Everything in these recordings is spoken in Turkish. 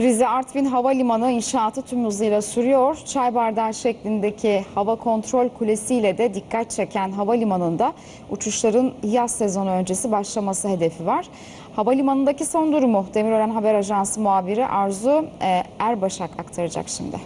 Rize Artvin Havalimanı inşaatı tüm hızıyla sürüyor. Çay bardağı şeklindeki hava kontrol kulesiyle de dikkat çeken havalimanında uçuşların yaz sezonu öncesi başlaması hedefi var. Havalimanındaki son durumu Demirören Haber Ajansı muhabiri Arzu e, Erbaşak aktaracak şimdi.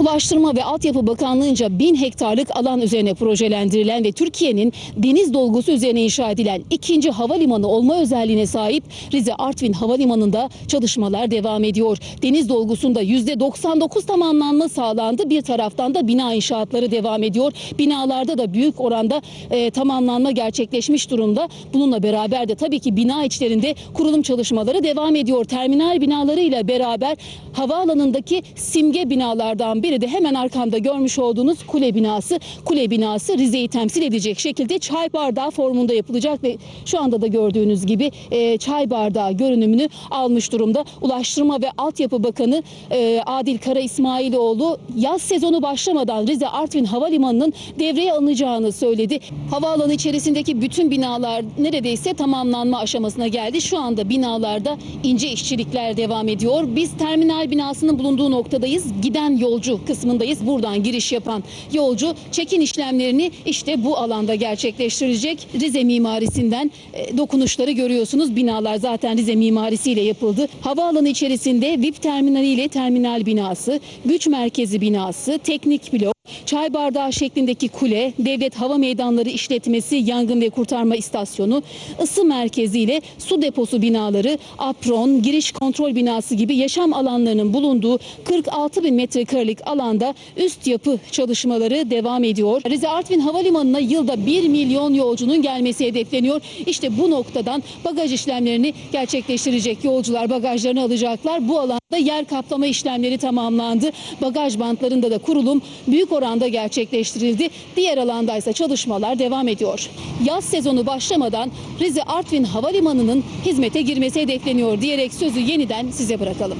Ulaştırma ve Altyapı Bakanlığı'nca bin hektarlık alan üzerine projelendirilen ve Türkiye'nin deniz dolgusu üzerine inşa edilen ikinci havalimanı olma özelliğine sahip Rize Artvin Havalimanı'nda çalışmalar devam ediyor. Deniz dolgusunda %99 tamamlanma sağlandı. Bir taraftan da bina inşaatları devam ediyor. Binalarda da büyük oranda e, tamamlanma gerçekleşmiş durumda. Bununla beraber de tabii ki bina içlerinde kurulum çalışmaları devam ediyor. Terminal binalarıyla beraber havaalanındaki simge binalardan biri de hemen arkamda görmüş olduğunuz kule binası. Kule binası Rize'yi temsil edecek şekilde çay bardağı formunda yapılacak ve şu anda da gördüğünüz gibi e, çay bardağı görünümünü almış durumda. Ulaştırma ve Altyapı Bakanı e, Adil Kara İsmailoğlu yaz sezonu başlamadan Rize Artvin Havalimanı'nın devreye alınacağını söyledi. Havaalanı içerisindeki bütün binalar neredeyse tamamlanma aşamasına geldi. Şu anda binalarda ince işçilikler devam ediyor. Biz terminal binasının bulunduğu noktadayız. Giden yolcu kısmındayız. Buradan giriş yapan yolcu çekin işlemlerini işte bu alanda gerçekleştirecek. Rize mimarisinden e, dokunuşları görüyorsunuz. Binalar zaten Rize mimarisiyle yapıldı. Havaalanı içerisinde VIP terminaliyle terminal binası, güç merkezi binası, teknik blok, Çay bardağı şeklindeki kule, devlet hava meydanları işletmesi, yangın ve kurtarma istasyonu, ısı merkeziyle su deposu binaları, apron, giriş kontrol binası gibi yaşam alanlarının bulunduğu 46 bin metrekarelik alanda üst yapı çalışmaları devam ediyor. Rize Artvin Havalimanı'na yılda 1 milyon yolcunun gelmesi hedefleniyor. İşte bu noktadan bagaj işlemlerini gerçekleştirecek yolcular bagajlarını alacaklar. Bu alanda yer kaplama işlemleri tamamlandı. Bagaj bantlarında da kurulum büyük oranda gerçekleştirildi. Diğer alandaysa çalışmalar devam ediyor. Yaz sezonu başlamadan Rize Artvin Havalimanı'nın hizmete girmesi hedefleniyor diyerek sözü yeniden size bırakalım.